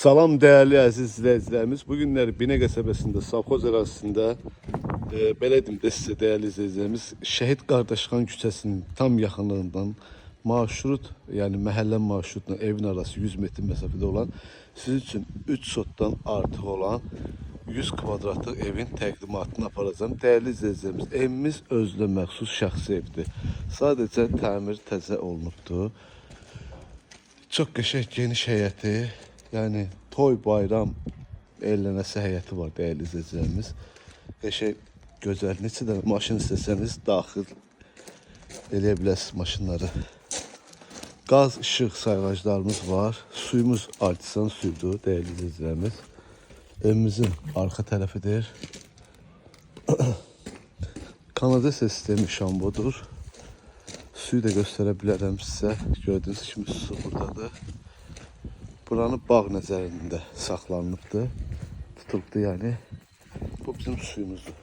Salam değerli əziz izləyicilərimiz. Bu günləri Binə qəsəbəsində, Savxoz ərazisində e, də sizə dəyərli izləyicilərimiz, Şəhid Qardaşxan küçəsinin tam yaxınlığından marşrut, yəni məhəllə marşrutla evin arası 100 metr məsafədə olan siz üçün 3 sotdan artıq olan 100 kvadratlıq evin təqdimatını aparacağım. Dəyərli izləyicilərimiz, evimiz özünə məxsus şəxsi evdir. Sadəcə təmir təzə olunubdur. Çok qəşəng geniş həyəti, yəni toy, bayram eğlənəsi həyəti var dəyərli izləyicilərimiz. Qəşəng gözəl. Neçə dənə maşın istəsəniz daxil eləyə maşınları. Qaz, işıq sayğaclarımız var. Suyumuz artisan suyudur dəyərli izləyicilərimiz. Evimizin arxa tərəfidir. Kanalize sistemi şambodur. Suyu da göstərə bilərəm sizə. Gördüyünüz su buradadır. Buranı bağ nəzərində saxlanılıbdır. Tutulubdur yəni. Bu bizim suyumuzdur.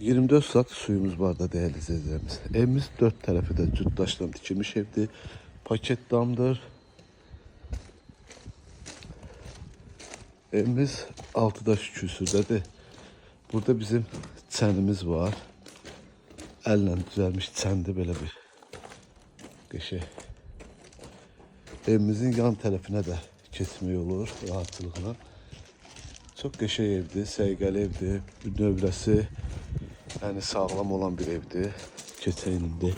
24 saat suyumuz var da dəyərli izləyicilərimiz. Evimiz dört tərəfi də cütdaşdan tikilmiş evdir. Paket damdır. Evimiz 6 daş küsürdədir. Burada bizim çənimiz var. Əllə düzəlmiş çəndi belə bir qəşəng. Evimizin yan tərəfinə də keçmək olur rahatçılıqla. Çox qəşəng evdir, səliqəli evdir. Bir növrəsi yəni sağlam olan bir evdir. Keçək indi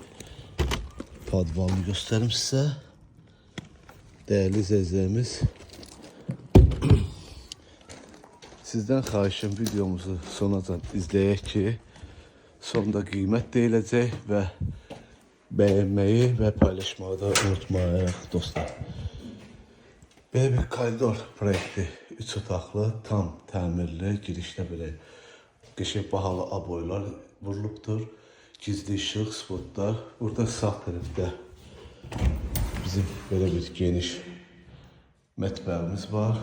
padvalını göstərim sizə. Dəyərli izləyicilərimiz, sizdən xahişim videomuzu sonacan izləyək ki, sonda qiymət deyiləcək və bəyənməyi və paylaşmağı da unutmayaq dostlar. Bir koridor proyekti, üç otaqlı, tam təmirli, girişdə belə qəşəng bahalı aboylar vurulubdur. Gizli işıq, spotlar. Burada sağ tərəfdə bizim belə bir geniş mətbəximiz var.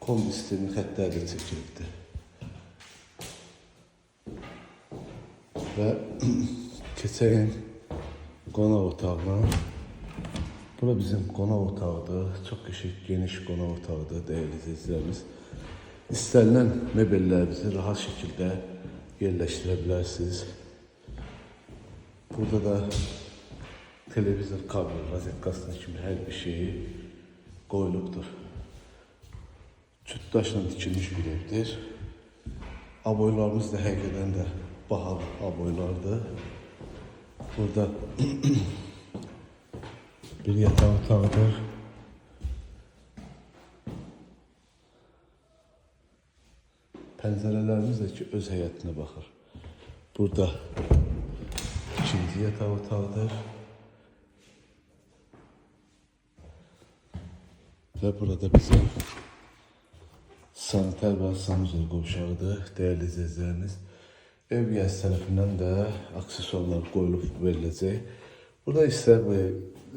Kombi sistemi xəttləri çəkilibdir. Və keçəyin qonaq otağına. Bura bizim qonaq otağıdır. Çox qəşəng geniş qonaq otağıdır dəyərli izləyicilərimiz. İstənilən mebellərinizi rahat şəkildə yerləşdirə bilərsiniz. Burada da televizor kabel, rozetkasına kimi hər bir şeyi qoyulubdur. Cütdaşla dikilmiş bir evdir. Aboylarımız da həqiqətən də bahalı aboylardır. Burada bir yataq otağıdır. Pəncərələrimiz də ki öz həyətinə baxır. Burada ikinci yataq otağıdır. Və burada bizim sanitar və sanuzor qovşağıdır, dəyərli izləyicilərimiz. Ev yəsi tərəfindən də aksesuarlar qoyulub veriləcək. Burada isə bu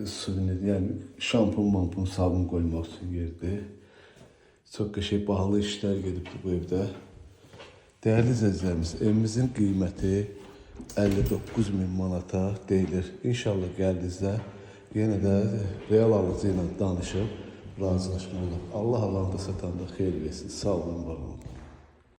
suvenir, yəni şampun, mampun, sabun qoymaq üçün yerdir. Çox qəşəng bahalı işlər gedibdir bu evdə. Dəyərli izləyicilərimiz, evimizin qiyməti 59 min manata deyilir. İnşallah gəldinizdə yenə də real alıcı ilə danışıb razılaşma olur. Allah Allah'ın da satanda xeyir versin. Sağ olun, var olun.